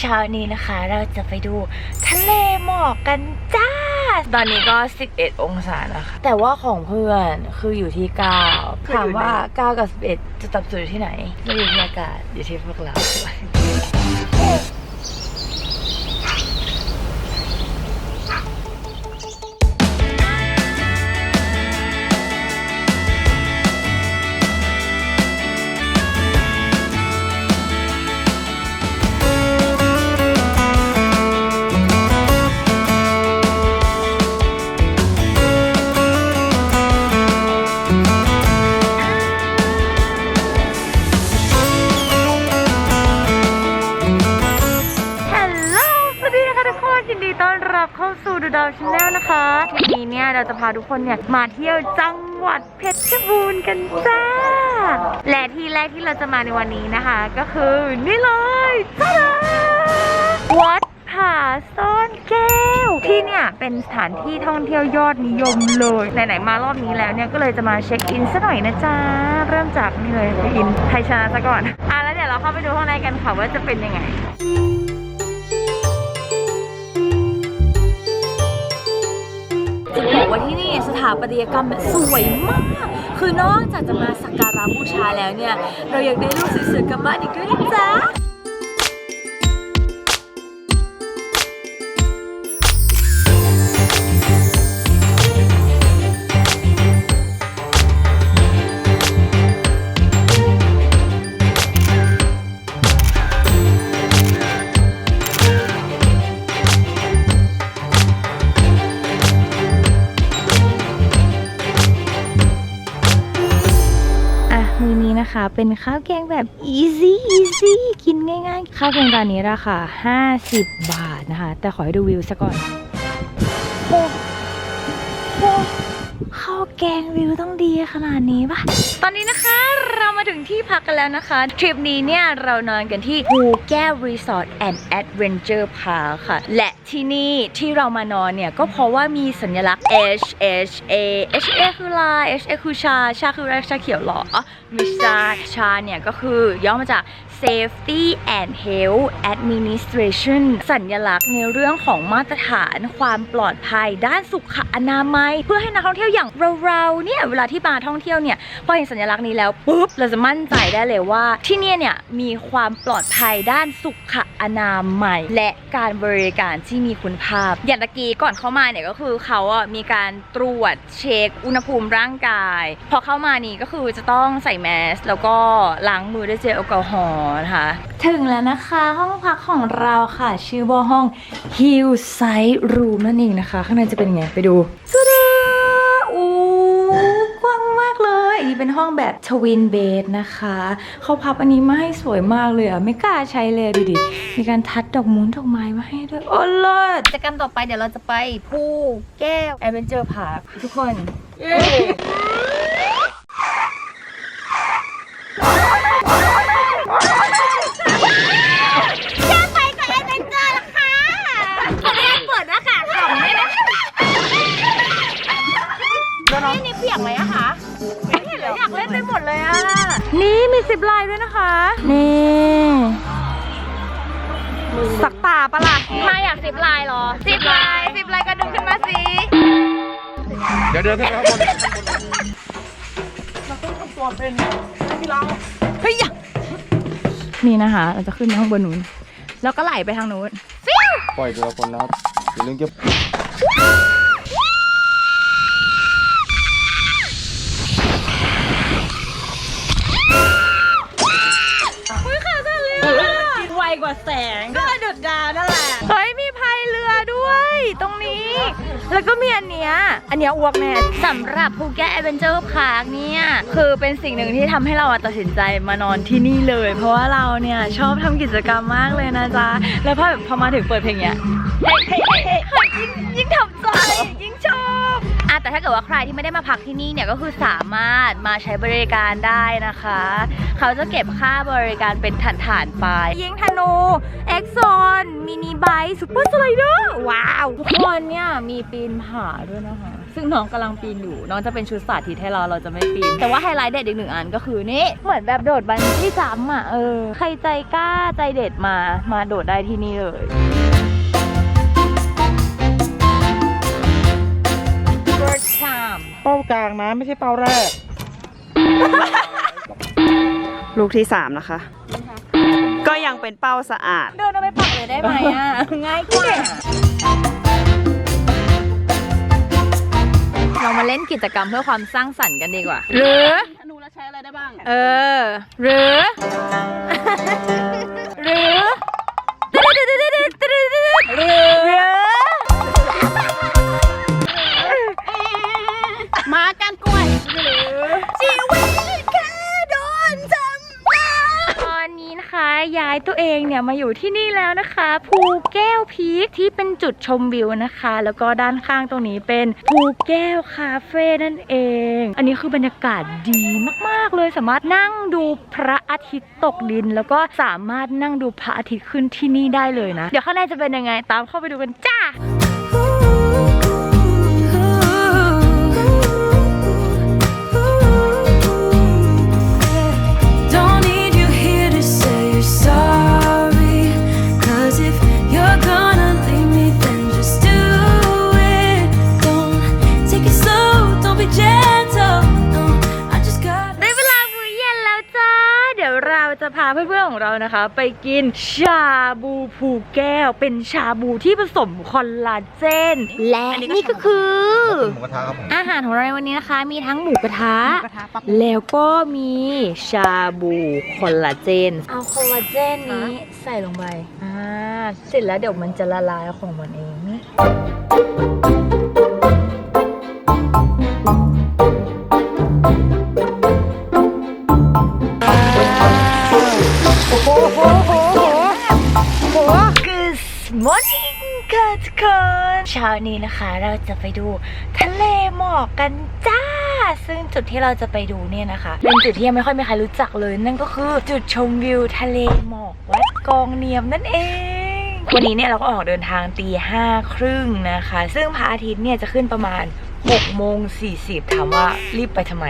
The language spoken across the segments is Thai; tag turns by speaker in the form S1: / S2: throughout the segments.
S1: เช้านี้นะคะ เราจะไปดูทะเลหมอกกันจ้า ตอนนี้ก็ 11 องศานะคะ แต่ว่าของเพื่อนคืออยู่ที่ 9 ถามว่า 9 กับ 11 จะตับสูอยู่ที่ไหนไม่อยู่ที่อากาศอยู่ที่พวกเรา ดีต้อนรับเข้าสู่ดูดาวชาแนลนะคะทีนี้เนี่ยเราจะพาทุกคนเนี่ยมาเที่ยวจังหวัดเพชรบูรณ์กันจ้า และที่แรกที่เราจะมาในวันนี้นะคะ ก็คือนี่เลยจ้าวัดผาซ่อนแก้วที่เนี่ยเป็นสถานที่ท่องเที่ยวยอดนิยมเลยไหนๆมารอบนี้แล้วเนี่ยก็เลยจะมาเช็คอินซะหน่อยนะจ๊ะเริ่มจากนี่เลยเช็คอินไทยชนะซะก่อนอะแล้วเดี๋ยวเราเข้าไปดูข้างในกันค่ะว่าจะเป็นยังไง จะบอกว่าที่นี่สถาปัตยกรรมสวยมาก คือนอกจากจะมาสักการะบูชาแล้วเนี่ย เรายังได้รูปสวยๆกลับบ้านอีกด้วยนะจ๊ะ ข้าวแกงแบบ easy easy กินง่ายๆ ข้าวแกงจานนี้ราคา 50 บาทนะคะ แต่ขอให้ดูวิวซะก่อนโอ้โหข้าวแกงวิวต้องดีขนาดนี้ปะตอนนี้นะคะเรามาถึงที่พักกันแล้วนะคะ ทริปนี้เนี่ยเรานอนกันที่ภูแก้วรีสอร์ทแอนด์แอดเวนเจอร์พาร์คค่ะ และที่นี่ที่เรามานอนเนี่ย ก็เพราะว่ามีสัญลักษณ์ H H A H A คือลาย H A คือชา ชาคืออะไรชาเขียวหรออ๋อม่ใช่ชาเนี่ย ก็คือย่อมาจาก Safety and Health Administration สัญลักษณ์ในเรื่องของมาตรฐานความปลอดภัย ด้านสุขอนามัย เพื่อให้นักท่องเที่ยวอย่างเราๆเนี่ยเวลาที่มาท่องเที่ยวเนี่ยพอเห็นสัญลักษณ์นี้แล้วปุ๊บเราจะมั่นใจได้เลยว่า ที่เนี่ยเนี่ยมีความปลอดภัยด้านสุขอนามัย และการบริการที่มีคุณภาพ อย่างตะกี้ก่อนเข้ามาเนี่ยก็คือเขาอะมีการตรวจเช็คอุณหภูมิร่างกาย พอเข้ามานี่ก็คือจะต้องใส่แมส แล้วก็ล้างมือด้วยเจลแอลกอฮอล์นะคะถึงแล้วนะคะห้องพักของเราค่ะ ชื่อว่าห้อง Hillside Room นั่นเองนะคะ ข้างในจะเป็นยังไง ไปดูตะดาอู้ กว้างมากเลยอันนี้เป็นห้องแบบทวินเบดนะคะเขาพับอันนี้มาให้สวยมากเลยอะไม่กล้าใช้เลยดูดิมีการทัดดอกมุ้งดอกไม้มาให้ด้วยโอ้เลิศกิจกรรมต่อไปเดี๋ยวเราจะไปภูแก้วแอดเวนเจอร์พาร์คทุกคนเปิ ได้หมดเลยอะนี่มีสิบลายด้วยนะคะ นี่สักตาปะล่ะมาอยากสิบลายเหรอสิบลายสิบลายก็ดึงขึ้นมาสิ
S2: เดี๋ยวเดินขึ้นไปข้างบน
S1: เฮ้ยอะนี่นะคะ เราจะขึ้นไปข้างบนนู้นแล้วก็ไหลไปทางนู้น
S2: ปล่อยตัวละคนนะครับอย่าลืมเก็บ
S1: แสงก็ดือดดาวนั่นแหละ เฮ้ยมีพายเรือด้วย ตรงนี้ แล้วก็มีอันเนี้ย อันเนี้ยอ้วกแน่สำหรับภูแก้แอเวนเจอร์พาร์คเนี่ย คือเป็นสิ่งหนึ่งที่ทำให้เราอะตัดสินใจมานอนที่นี่เลย เพราะว่าเราเนี่ยชอบทำกิจกรรมมากเลยนะจ๊ะ แล้วพอแบบพอมาถึงเปิดเพลงเนี้ยเฮ้ยเฮ้ยเฮ้ยเฮ้ยยิ่งยิ่งทำใจ อบอะแต่ถ้าเกิดว่าใครที่ไม่ได้มาพักที่นี่เนี่ยก็คือสามารถมาใช้บริการได้นะคะ เขาจะเก็บค่าบริการเป็นฐานๆไป ยิงธนูเอ็กโซนมินิไบค์ซูเปอร์สไลเดอร์ว้าว ทุกคนเนี่ยมีปีนผาด้วยนะคะ ซึ่งน้องกำลังปีนอยู่ น้องจะเป็นชุดสาธิตให้เราเราจะไม่ปีน แต่ว่าไฮไลท์เด็ดอีกหนึ่งอันก็คือนี่ เหมือนแบบโดดบันที่จัมป์อะเออ ใครใจกล้าใจเด็ดมามาโดดได้ที่นี่เลย
S3: เป้ากลางนะไม่ใช่เป้าแรก
S4: ลูกที่3นะคะ ก็ยังเป็นเป้าสะอาด
S1: เดินเอาไปปักเลยได้ไหมอะ ง่ายกว่า เรามาเล่นกิจกรรมเพื่อความสร้างสรรค์กันดีกว่า หรือ
S4: ธนูแล้วใช้อะไรได้บ้าง
S1: เออ หรือ หรือ ห เนี่ยมาอยู่ที่นี่แล้วนะคะ ภูแก้วพีคที่เป็นจุดชมวิวนะคะ แล้วก็ด้านข้างตรงนี้เป็นภูแก้วคาเฟ่นั่นเอง อันนี้คือบรรยากาศดีมากๆเลยสามารถนั่งดูพระอาทิตย์ตกดิน แล้วก็สามารถนั่งดูพระอาทิตย์ขึ้นที่นี่ได้เลยนะ เดี๋ยวข้างในจะเป็นยังไงตามเข้าไปดูกันจ้า เราจะพาเพื่อนๆของเรานะคะ ไปกินชาบูผูแก้ว เป็นชาบูที่ผสมคอลลาเจน และนี่ก็คือ
S2: หมูกระทะครับผม
S1: อาหารของเราในวันนี้นะคะ มีทั้งหมูกระทะแล้วก็มีชาบูคอลลาเจน เอาคอลลาเจนนี้ใส่ลงไป อ่า เสร็จแล้วเดี๋ยวมันจะละลายของมันเองนี่ โอ้โหโหโหโหโห Good morning ค่ะทุกคนเช้านี้นะคะเราจะไปดูทะเลหมอกกันจ้า ซึ่งจุดที่เราจะไปดูเนี่ยนะคะเป็นจุดที่ยังไม่ค่อยมีใครรู้จักเลย นั่นก็คือจุดชมวิวทะเลหมอกวัดกองเนียมนั่นเองวันนี้เนี่ยเราก็ออกเดินทางตีห้าครึ่งนะคะ ซึ่งพระอาทิตย์เนี่ยจะขึ้นประมาณ6โมง40 ถามว่ารีบไปทำไม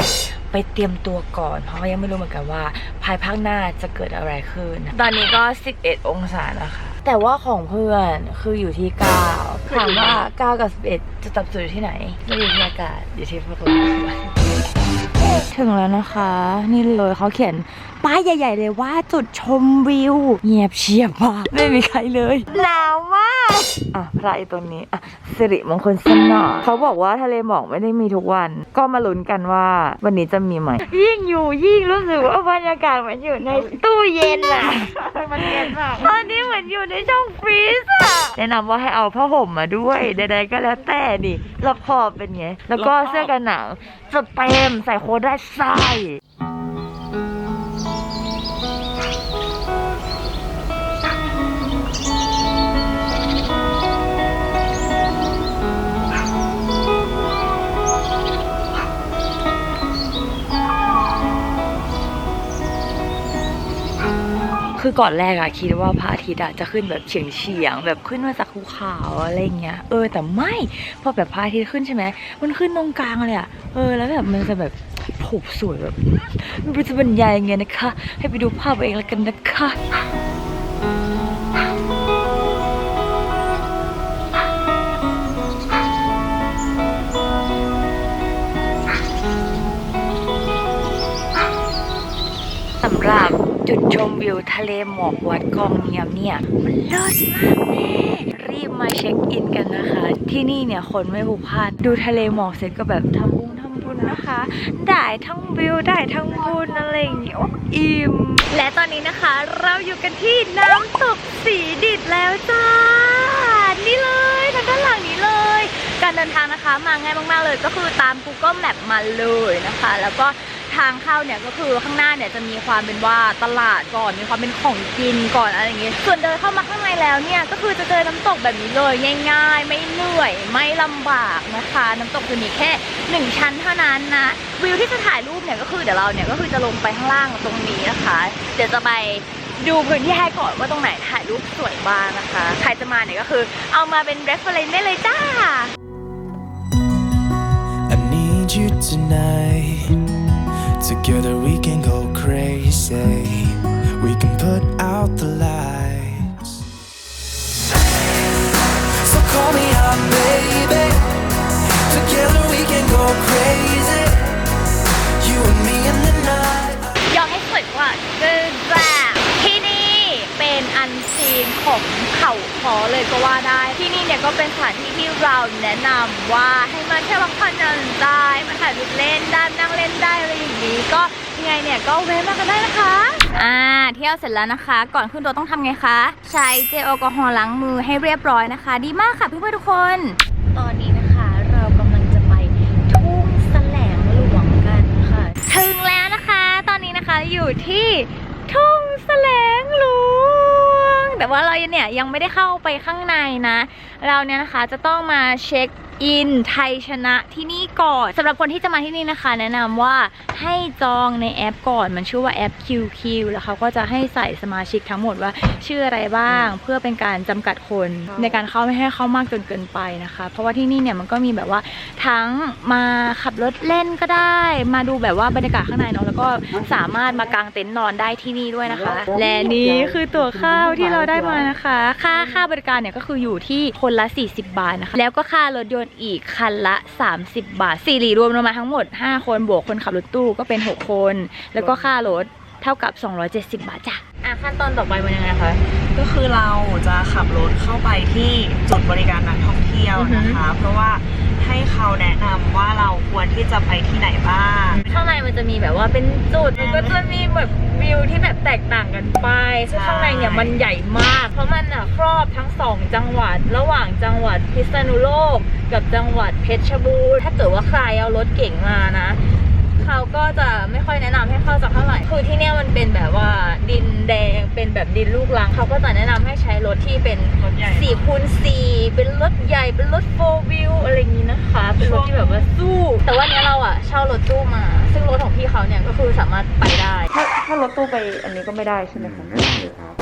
S1: ไปเตรียมตัวก่อน เพราะว่ายังไม่รู้เหมือนกันว่า ภายภาคหน้าจะเกิดอะไรขึ้น ตอนนี้ก็ 11 องศานะคะ แต่ว่าของเพื่อนคืออยู่ที่ 9 ถามว่า 9 กับ 11 จะตับจุดอยู่ที่ไหนไม่อยู่ที่อากาศอยู่ที่พวกเรา ถึงแล้วนะคะ นี่เลยเขาเขียนป้ายใหญ่ ๆ เลยว่าจุดชมวิว เงียบเชียบมากไม่มีใครเลยหนาวมากอะพระอีตัวนี้อะสิริมงคลสนหน่อยเขาบอกว่าทะเลหมอกไม่ได้มีทุกวัน ก็มาลุ้นกันว่าวันนี้จะมีไหมยิ่งอยู่ยิ่งรู้สึกว่าบรรยากาศเหมือนอยู่ในตู้เย็นอะมันเย็นมากตอนนี้เหมือนอยู่ในช่องฟรีซอะแนะนำว่าให้เอาผ้าห่มมาด้วยใดๆก็แล้วแต่ดิแล้วคอเป็นไงแล้วก็เสื้อกันหนาวจะเต็มใส่โค้ทได้ใส่คือก่อนแรกอะคิดว่าพระอาทิตย์อะจะขึ้นแบบเฉียงเฉียงๆแบบขึ้นมาจากภูเขาอะไรเงี้ยเออแต่ไม่พอแบบพระอาทิตย์ขึ้นใช่ไหมมันขึ้นตรงกลางเลยอะเออแล้วแบบมันจะแบบ ผล่สวยแบบไม่รู้จะบรรยายยังไงนะคะ ให้ไปดูภาพเอาเองแล้วกันนะคะสำหรับจุดชมวิวทะเลหมอกวัดกองเนียมเนี่ย มันเลิศมากแม่รีบมาเช็คอินกันนะคะ ที่นี่เนี่ยคนไม่ผูกพลาดดูทะเลหมอกเสร็จก็แบบทำบุญทำบุญ นะคะ ได้ทั้งวิวได้ทั้งบุญอะไรอย่างเงี้ยอิ่ม และตอนนี้นะคะ เราอยู่กันที่น้ำตกสีดิดแล้วจ้า นี่เลยทางด้านหลังนี้เลย การเดินทางนะคะมาง่ายมากๆเลยก็คือตาม Google Map มาเลยนะคะ แล้วก็ทางเข้าเนี่ยก็คือข้างหน้าเนี่ยจะมีความเป็นว่าตลาดก่อนมีความเป็นของกินก่อนอะไรอย่างเงี้ยส่วนเดินเข้ามาข้างในแล้วเนี่ยก็คือจะเจอน้ำตกแบบนี้เลยง่าย ๆ ไม่เหนื่อยไม่ลำบากนะคะ น้ำตกจะมีแค่ หนึ่งชั้นเท่านั้นนะวิวที่จะถ่ายรูปเนี่ยก็คือเดี๋ยวเราเนี่ยก็คือจะลงไปข้างล่างตรงนี้นะคะ เดี๋ยวจะไปดูพื้นที่ให้ก่อนว่าตรงไหนถ่ายรูปสวยบ้างนะคะ ใครจะมาเนี่ยก็คือเอามาเป็น reference ได้เลยจ้า
S5: I need you tonight. Together we can go crazy. We can put out the
S1: light ของเขาคอเลยก็ว่าได้ ที่นี่เนี่ยก็เป็นสถานที่ที่เราแนะนำว่าให้มาเที่ยวพักผ่อนหย่อนใจมาถ่ายรูปเล่นได้นั่งเล่นได้อะไรอย่างนี้ ก็ยังไงเนี่ยก็แวะมากันได้นะคะอ่าเที่ยวเสร็จแล้วนะคะ ก่อนขึ้นตัวต้องทำไงคะ ใช้เจลแอลกอฮอล์ล้างมือให้เรียบร้อยนะคะ ดีมากค่ะเพื่อนๆทุกคน ตอนนี้นะคะเรากำลังจะไปทุ่งแสลงหลวงกันค่ะ ถึงแล้วนะคะ ตอนนี้นะคะอยู่ที่ทุ่งแสลงหลวง แต่ว่าเราเนี่ยยังไม่ได้เข้าไปข้างในนะ เราเนี่ยนะคะจะต้องมาเช็ค อินไทยชนะที่นี่ก่อนสำหรับคนที่จะมาที่นี่นะคะ แนะนำว่าให้จองในแอปก่อนมันชื่อว่าแอป QQ แล้วเขาก็จะให้ใส่สมาชิกทั้งหมดว่าชื่ออะไรบ้าง เพื่อเป็นการจำกัดคนในการเข้าไม่ให้เข้ามากจนเกินไปนะคะ เพราะว่าที่นี่เนี่ยมันก็มีแบบว่าทั้งมาขับรถเล่นก็ได้ มาดูแบบว่าบรรยากาศข้างในเนาะแล้วก็สามารถมากางเต็นท์นอนได้ที่นี่ด้วยนะคะ และนี่คือตั๋วข้าวที่เราได้มานะคะ ค่าค่าบริการเนี่ยก็คืออยู่ที่คนละ 40 บาทนะคะ แล้วก็ค่ารถยนต์อีกคันละ 30 บาทสี่หลีรวมลงมาทั้งหมด 5 คนบวกคนขับรถตู้ก็เป็น 6 คน แล้วก็ค่ารถเท่ากับ 270 บาทจ้ะอะขั้นตอนต่อไปมันยังไงคะ
S4: ก็คือเราจะขับรถเข้าไปที่จุดบริการนักท่องเที่ยวนะคะ เพราะว่า ให้เขาแนะนำว่าเราควรที่จะไปที่ไหนบ้าง
S1: ข้างในมันจะมีแบบว่าเป็นจุด มันก็จะมีแบบวิวที่แบบแตกต่างกันไปซึ่งข้างในเนี่ยมันใหญ่มาก เพราะมันอะครอบทั้งสองจังหวัด ระหว่างจังหวัดพิษณุโลก กับจังหวัดเพชรบูรณ์ ถ้าเกิดว่าใครเอารถเก่งมานะ เขาก็จะไม่ค่อยแนะนำให้เข้าจากเท่าไหร่ คือที่เนี่ยมันเป็นแบบว่าดินแดงเป็นแบบดินลูกรังเขาก็จะแนะนำให้ใช้รถที่เป็น
S4: รถใหญ่
S1: สี่คูณสี่เป็นรถใหญ่เป็นรถโฟวิวอะไรอย่างนี้นะคะ เป็นรถที่แบบว่าสู้ แต่ว่าเนี้ยเราอะเช่ารถตู้มา ซึ่งรถของพี่เขาเนี่ยก็คือสามารถไปได้
S3: ถ้าถ้ารถตู้ไปอันนี้ก็ไม่ได้ใช่ไหมคะ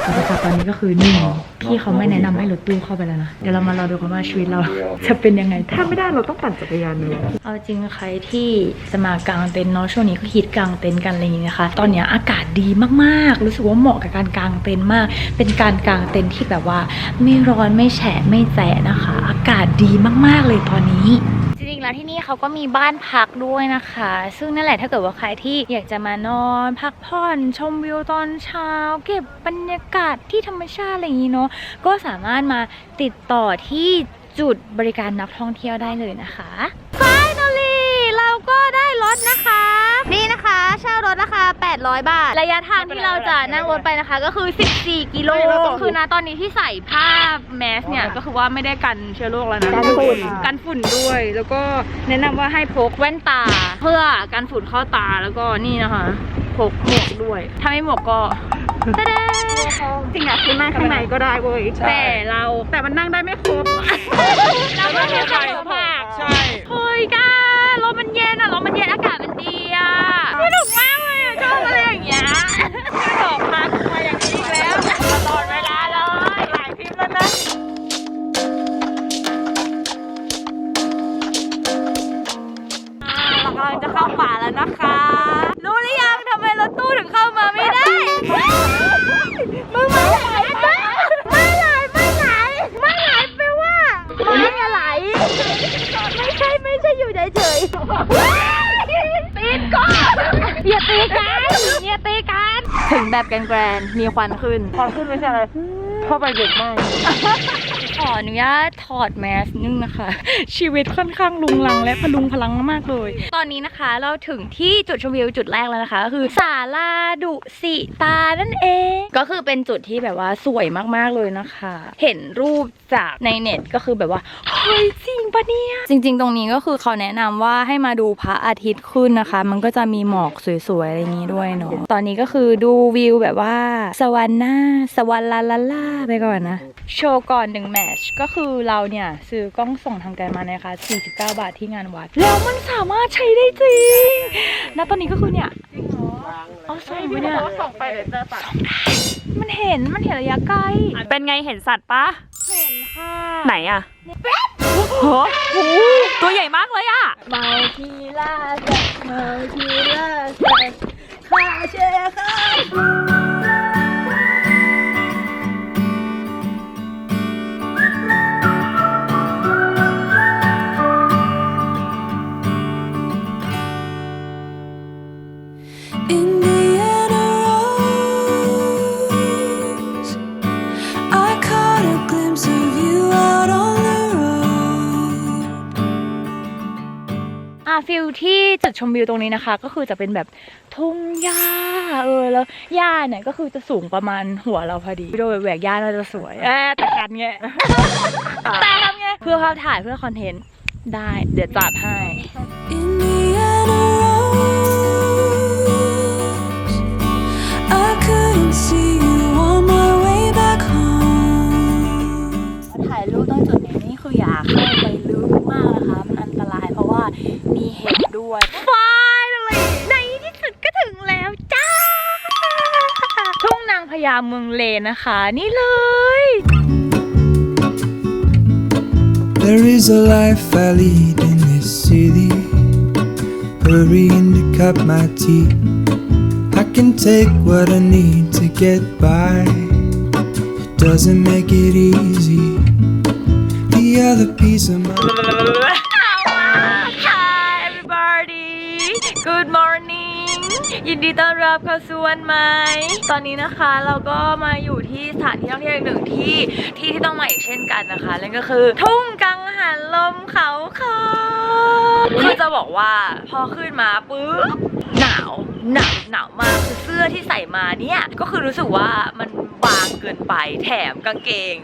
S1: บรรยากาศตอนนี้ก็คือหนึ่งพี่เขาไม่แนะนำให้รถตู้เข้าไปแล้วนะ เดี๋ยวเรามารอดูกันว่าชีวิตเราจะเป็นยังไง
S3: ถ้าไม่ได้เราต้องปั่นจักรยานเลย
S1: เอาจริงใครที่จะมากางเต็นท์เนาะช่วงนี้ก็ฮิตกางเต็นท์กันอะไรอย่างนี้นะคะ ตอนเนี้ยอากาศดีมากๆ รู้สึกว่าเหมาะกับการกางเต็นท์มาก เป็นการกางเต็นท์ที่แบบว่าไม่ร้อนไม่แฉะไม่แฉะนะคะ อากาศดีมากๆเลยตอนนี้จริงๆแล้วที่นี่เขาก็มีบ้านพักด้วยนะคะ ซึ่งนั่นแหละถ้าเกิดว่าใครที่อยากจะมานอนพักผ่อนชมวิวตอนเช้า เก็บบรรยากาศที่ธรรมชาติอะไรอย่างนี้เนาะก็สามารถมาติดต่อที่จุดบริการนักท่องเที่ยวได้เลยนะคะ Finally เราก็ได้รถนะคะ นี่นะคะเช่ารถราคา 800 บาท ระยะทางที่เราจะนั่งรถไปนะคะ ก็คือ 14 กิโลคือนะตอนนี้ที่ใส่ผ้าแมสเนี่ยก็คือว่าไม่ได้กันเชื้อโรคแล้วนะ
S3: กันฝุ่น
S1: กันฝุ่นด้วย แล้วก็แนะนำว่าให้พกแว่นตา เพื่อกันฝุ่นเข้าตาแล้วก็นี่นะคะพกหมวกด้วย ถ้าไม่หมวกก็ตะเด้
S3: จริงอะคือนั่งข้างในก็ได้เว้ย
S1: แต่เรา
S3: แต่มันนั่งได้ไม่ครบ
S1: เราก็มีข้าวผัก
S2: ใช่
S1: เฮ้ยก้ารถมันเย็นอะรถมันเย็นอากาศมัน ดีอะสนุกมาก แบบแกรนๆมีควันขึ้น
S3: พอขึ้นไม่ใช่อะไรเข้าไปเด็กมาก
S1: ขออนุญาตถอดแมสนึงนะคะ ชีวิตค่อนข้างลุงลังและพลุงพลังมากๆเลย ตอนนี้ นะคะ เราถึงที่จุดชมวิวจุดแรกแล้วนะคะ ก็คือศาลาดุสิตานั่นเอง ก็คือเป็นจุดที่แบบว่าสวยมากๆเลยนะคะ เห็นรูปจากในเน็ตก็คือแบบว่าเฮ้ยจริงปะเนี่ย จริง ๆ ตรงนี้ก็คือเขาแนะนำว่าให้มาดูพระอาทิตย์ขึ้นนะคะ มันก็จะมีหมอกสวยๆอะไรอย่างนี้ด้วยเนาะตอนนี้ก็คือดูวิวแบบว่าสวรรค์หน้าสวรรค์ลาลาลาไปก่อนนะโชว์ก่อนหนึ่งแมชก็คือเราเนี่ยซื้อกล้องส่องทางไกลมานะคะ49 บาทที่งานวัด แล้วมันสามารถใช้ได้จริงณตอนนี้ก็คือเนี่ยเอาส่งไปเนี่ย
S3: ส่งไปเดี๋ยวเจอสัตว์
S1: มันเห็น มันเห็นระยะไกล
S4: เป็นไงเห็นสัตว์ปะ
S1: เห็นค่ะ
S4: ไหนอะโหตัวใหญ่มากเลยอะ
S1: เมาทีล่าสัตว์เมาทีล่าสัตว์ข้าเชื่อ จุดชมวิวตรงนี้นะคะ ก็คือจะเป็นแบบทุ่งหญ้าเออแล้วหญ้าเนี่ยก็คือจะสูงประมาณหัวเราพอดีโดยแหวกหญ้าน่าจะสวยแอบแต่กันไงแต่ทำไงเพื่อภาพถ่ายเพื่อคอนเทนต์ได้ เดี๋ยวจัดให้
S6: Indiana Rose. I couldn't see you on my way back home.
S1: ถ่ายรูปตรงจุดางพญาเมืองเลนนะคะ นี่เลย
S5: There is a life I lead in this city. Hurrying to cut my teeth. I can take what I need to get by. It doesn't make it easy. The other piece of my.
S1: ยินดีต้อนรับเข้าสู่วันใหม่ตอนนี้นะคะเราก็มาอยู่ที่สถานที่ท่องเที่ยวอีกหนึ่งที่ที่ที่ต้องมาอีกเช่นกันนะคะนั่นก็คือ ทุ่งกังหันลมเขาคอคือจะบอกว่าพอขึ้นมาปุ๊บหนาวหนาวหนาวมากคือเสื้อที่ใส่มาเนี่ยก็คือรู้สึกว่ามันางเกินไป แถมกางเกง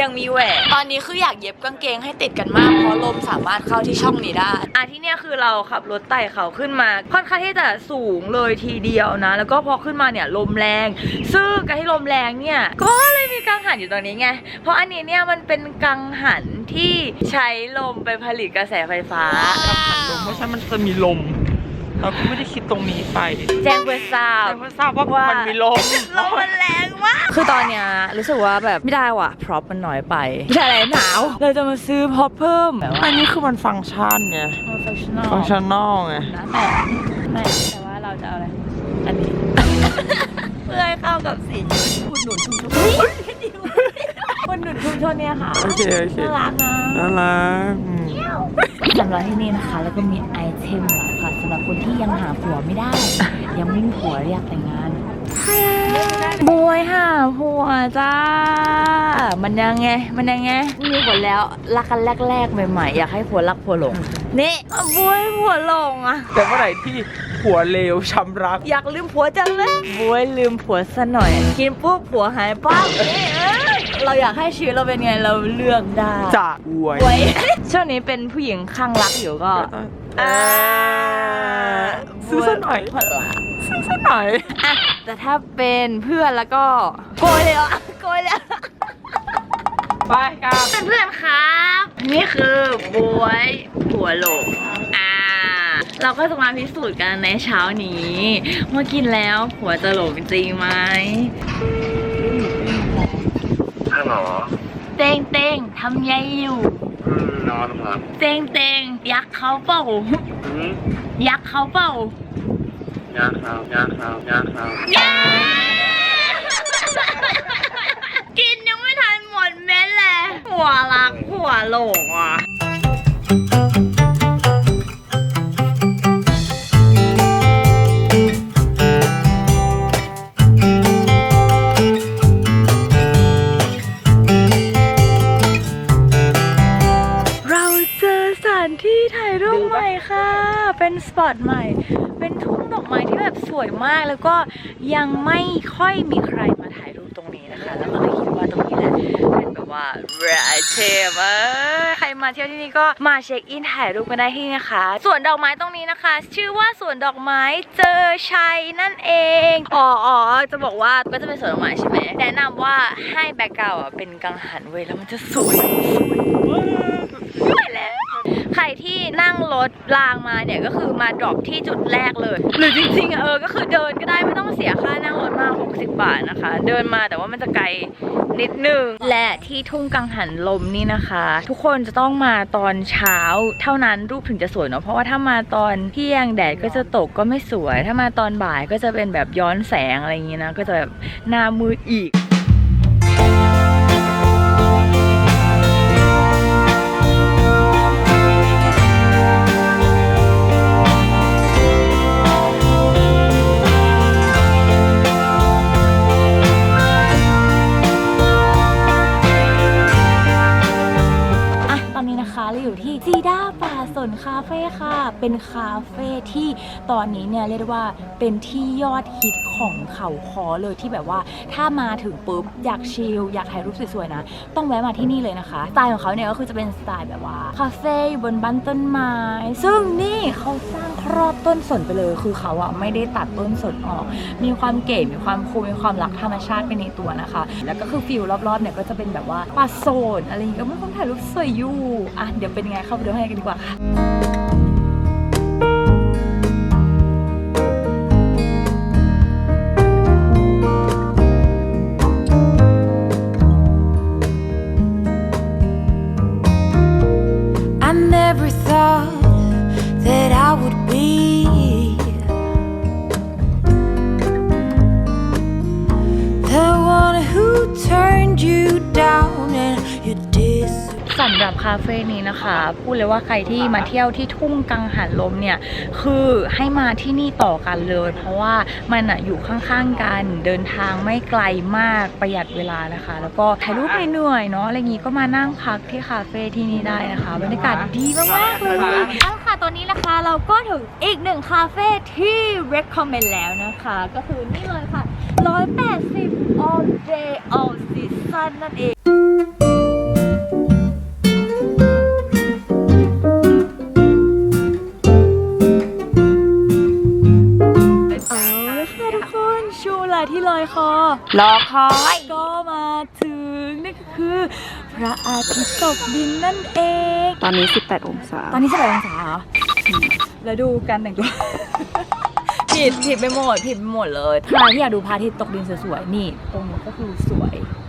S1: ยังมีแหวนตอนนี้คืออยากเย็บกางเกงให้ติดกันมากเพราะลมสามารถเข้าที่ช่องนี้ได้อะที่เนี่ยคือเราขับรถไต่เขาขึ้นมา ค่อนข้างที่จะสูงเลยทีเดียวนะ แล้วก็พอขึ้นมาเนี่ยลมแรง ซึ่งการที่ลมแรงเนี่ยก็เลยมีกังหันอยู่ตรงนี้ไงเพราะอันนี้เนี่ยมันเป็นกังหันที่ใช้ลมไปผลิตกระแสไฟฟ้า
S3: ลมเพราะฉะนั้นมันจะมีลม เราก็ไม่ได้คิดตรงนี้ไป
S1: แจ้งเพื่อทราบ
S3: แต่เพิ่งทราบว่ามันมีลม
S1: ลมมันแรงมาก คือตอนเนี้ยรู้สึกว่าแบบไม่ได้ว่ะ พร็อพมันน้อยไปไม่ใช่อะไรหนาว เราจะมาซื้อพร็อพเพิ่มแบบว่า
S3: อันนี้คือมันฟังก์ชันไง
S1: professional
S3: ฟังก์ชันนอลไง
S1: นะแต่ไม่แต่ว่าเราจะเอาอะไร อันนี้ เพื่อให้เข้ากับสีชุดคุณหนุนชุมชนคุณ หนุนชุมชนเนี่ยค่ะ
S3: โอเคโอเค
S1: น่ารักนะ
S3: น่ารักอืม
S1: สำหรับที่นี่นะคะ แล้วก็มีไอเทมหลายค่ะสำหรับคนที่ยังหาผัวไม่ได้ ยังไม่มีผัวอยากแต่งงานบวยหาผัวจ้า มันยังไง มันยังไง มีผัวแล้วรักกันแรกๆใหม่ๆ อยากให้ผัวรักผัวหลง นี่บวยผัวหลงอะ
S3: แต่เมื่อไหร่ที่ผัวเลวช้ำรัก
S1: อยากลืมผัวจังเลยบวยลืมผัวซะหน่อย กินปุ๊บผัวหายปั๊บนี่เอ้ย เราอยากให้ชีวิตเราเป็นไงเราเลือกได้
S3: จากอวย
S1: บวยช่วงนี้เป็นผู้หญิงข้างรักอยู่ก็
S3: อ่าซื้อสักหน่อย
S1: ผัวหลัก
S3: ซื้อสักหน่อย
S1: อะแต่ถ้าเป็นเพื่อนแล้วก็โกยเลยอะโกยเลย
S3: ไปครับ
S1: เพื่อนๆครับ นี่คือบวยผัวหลงอ่า เราก็จะมาพิสูจน์กันในเช้านี้ว่ากินแล้วผัวจะหลงจริงไหม
S7: ฮัลโหล
S1: เต้งเต้งทำไงอยู่
S7: อืมนอนครับ
S1: เต้งเต้งยักษ์เขาเปล่า
S7: อืม
S1: ยักษ์เขาเปล่า
S7: ยาขาวยาขาวยาขาว
S1: กินยังไม่ทันหมดเม็ดเลยหัวรักหัวหลงอะ อตใหม่ เป็นทุ่งดอกไม้ที่แบบสวยมาก แล้วก็ยังไม่ค่อยมีใครมาถ่ายรูปตรงนี้นะคะ แล้วก็เลยคิดว่าตรงนี้แหละเป็นแบบว่าแรเทมเออใครมาเที่ยวที่นี่ก็มาเช็คอินถ่ายรูปกันได้ที่นี่นะคะสวนดอกไม้ตรงนี้นะคะ ชื่อว่าสวนดอกไม้เจอชัยนั่นเองอ๋ออ๋อจะบอกว่าก็จะเป็นสวนดอกไม้ใช่ไหมแนะนำว่าให้แบ็กกราวด์อะเป็นกังหันเว้ยแล้วมันจะสวย ใครที่นั่งรถรางมาเนี่ยก็คือมาดรอปที่จุดแรกเลย หรือจริงๆเออก็คือเดินก็ได้ไม่ต้องเสียค่านั่งรถมา 60 บาทนะคะ เดินมาแต่ว่ามันจะไกลนิดนึง และที่ทุ่งกังหันลมนี่นะคะ ทุกคนจะต้องมาตอนเช้าเท่านั้นรูปถึงจะสวยเนาะเพราะว่าถ้ามาตอนเที่ยงแดดก็จะตกก็ไม่สวย ถ้ามาตอนบ่ายก็จะเป็นแบบย้อนแสงอะไรอย่างงี้นะก็จะแบบหน้ามืดอีก นคาเฟ่ค่ะ เป็นคาเฟ่ที่ตอนนี้เนี่ยเรียกได้ว่าเป็นที่ยอดฮิตของเขาคอเลยที่แบบว่า ถ้ามาถึงปุ๊บอยากชิลอยากถ่ายรูปสวยๆนะ ต้องแวะมาที่นี่เลยนะคะสไตล์ของเขาเนี่ยก็คือจะเป็นสไตล์แบบว่าคาเฟ่บนบ้านต้นไม้ ซึ่งนี่เขาสร้างครอบต้นสนไปเลย คือเขาอะไม่ได้ตัดต้นสนออก มีความเก๋มีความคูลมีความรักธรรมชาติไปในตัวนะคะ แล้วก็คือฟิลรอบๆเนี่ยก็จะเป็นแบบว่าป่าโซนอะไรอย่างเงี้ยก็ไม่ต้องถ่ายรูปสวยอยู่อะเดี๋ยวเป็นยังไงเข้าไปดูให้กันดีกว่าค่ะ
S6: I า
S1: เฟ่นี้นะคะ พูดเลยว่าใครที่มาเที่ยวที่ทุ่งกังหันลมเนี่ย คือให้มาที่นี่ต่อกันเลย เพราะว่ามันอะอยู่ข้างๆกัน เดินทางไม่ไกลมากประหยัดเวลานะคะ แล้วก็ถ่ายรูปเหนื่อยๆเนาะอะไรอย่างงี้ก็มานั่งพักที่คาเฟ่ที่นี่ได้นะคะบรรยากาศดีมากๆเลยเอาค่ะตอนนี้นะคะเราก็ถึงอีกหนึ่งคาเฟ่ที่ recommend แล้วนะคะ ก็คือนี่เลยค่ะ 180 all day all season นั่นเองาที่ลอยคอ
S4: รอคอย
S1: ก็มาถึงนั่นก็คือ พระอาทิตย์ตกดินนั่นเอง
S4: ตอนนี้ 18 องศา
S1: ตอนนี้จะไหนองศาเหรอแล้วดูการแต่งตัวผิดผิดไปหมดผิดไปหมดเลยใครที่อยากดูพระอาทิตย์ตกดินสวยๆนี่ตรงนี้ก็คือสวยเนี่ย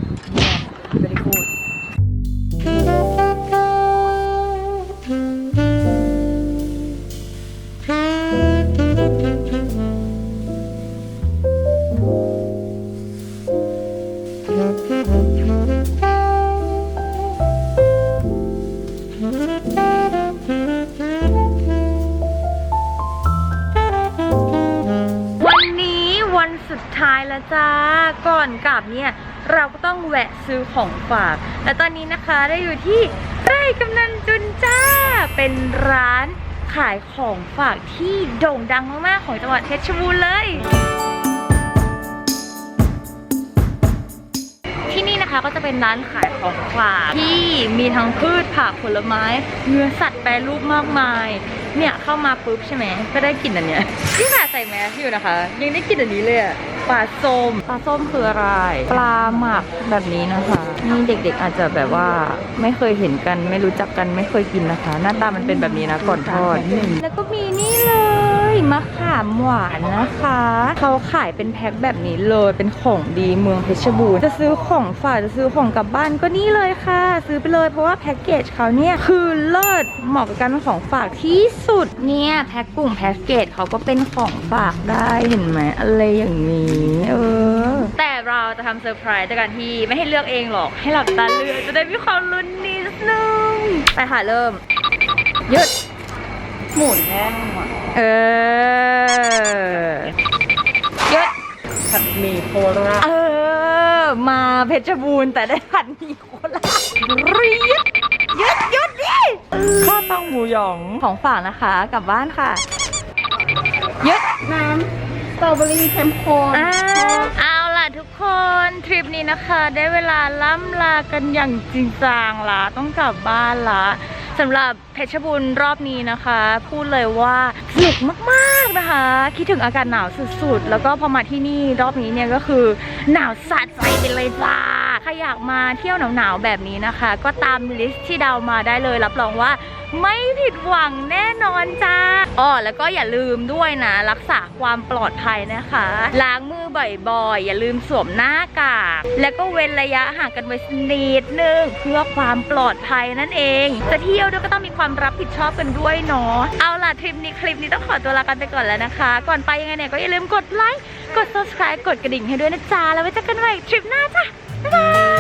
S1: ฝาก และตอนนี้นะคะได้อยู่ที่ไร่กำนันจุนจ้า เป็นร้านขายของฝากที่โด่งดังมากๆ ของจังหวัดเพชรบูรณ์เลย ที่นี่นะคะก็จะเป็นร้านขายของฝากที่มีทั้งพืชผักผลไม้เนื้อสัตว์แปรรูปมากมาย เนี่ยเข้ามาปุ๊บใช่ไหมก็ได้กลิ่นอันเนี้ยที่ขาใส่แมสอยู่นะคะ ยังได้กลิ่นอันนี้เลยอะ ปลาส้ม ปลาส้มคืออะไร ปลาหมักแบบนี้นะคะ นี่เด็กๆอาจจะแบบว่าไม่เคยเห็นกัน ไม่รู้จักกันไม่เคยกินนะคะ หน้าตามันเป็นแบบนี้นะก่อนทอด แล้วก็มีนี่เลย มะขามหวานนะคะ เขาขายเป็นแพ็คแบบนี้เลยเป็นของดีเมืองเพชรบูรณ์จะซื้อของฝากจะซื้อของกลับบ้านก็นี่เลยค่ะ ซื้อไปเลยเพราะว่าแพ็กเกจเขาเนี่ยคือเลิศเหมาะกับการเป็นของฝากที่สุดเนี่ยแพ็คกลุ่มแพ็กเกจเขาก็เป็นของฝากได้เห็นไหมอะไรอย่างนี้เออแต่เราจะทำเซอร์ไพรส์ด้วยการที่ไม่ให้เลือกเองหรอกให้หลับตาเลือกจะได้มีความลุ้นนิดนึงไปค่ะเริ่มยุด
S4: หมุนแน่นหมด
S1: เออหยุด
S4: ผัดหมี่โคราช
S1: เออ มาเพชรบูรณ์แต่ได้ผัดหมี่โคราชรีดหยุดหยุดดิ
S4: ข้าวตังหมูหยอง
S1: ของฝากนะคะกลับบ้านค่ะหยุด
S4: น้ำสตรอเบอรี่เข้มข้น
S1: อ่าเอาล่ะทุกคนทริปนี้นะคะ ได้เวลาล่ำลากันอย่างจริงจังละต้องกลับบ้านละ สำหรับเพชรบูรณ์รอบนี้นะคะ พูดเลยว่าสนุกมากๆนะคะ คิดถึงอากาศหนาวสุดๆ แล้วก็พอมาที่นี่รอบนี้เนี่ยก็คือหนาวสะใจไปเลยจ้า รอยากมาเที่ยวหนาวๆแบบนี้นะคะ ก็ตามลิสต์ที่เดามาได้เลยรับรองว่าไม่ผิดหวังแน่นอนจ้าอ๋อแล้วก็อย่าลืมด้วยนะ รักษาความปลอดภัยนะคะ ล้างมือบ่อยๆ อย่าลืมสวมหน้ากาก แล้วก็เว้นระยะห่างกันไว้สักนิดนึงเพื่อความปลอดภัยนั่นเอง จะเที่ยวด้วยก็ต้องมีความรับผิดชอบกันด้วยเนาะ เอาล่ะทริปนี้คลิปนี้ต้องขอตัวลากันไปก่อนแล้วนะคะ ก่อนไปยังไงเนี่ยก็อย่าลืมกดไลค์ กด subscribe กดกระดิ่งให้ด้วยนะจ๊ะแล้วไว้เจอกันใหม่ทริปหน้าจ้า ยบาย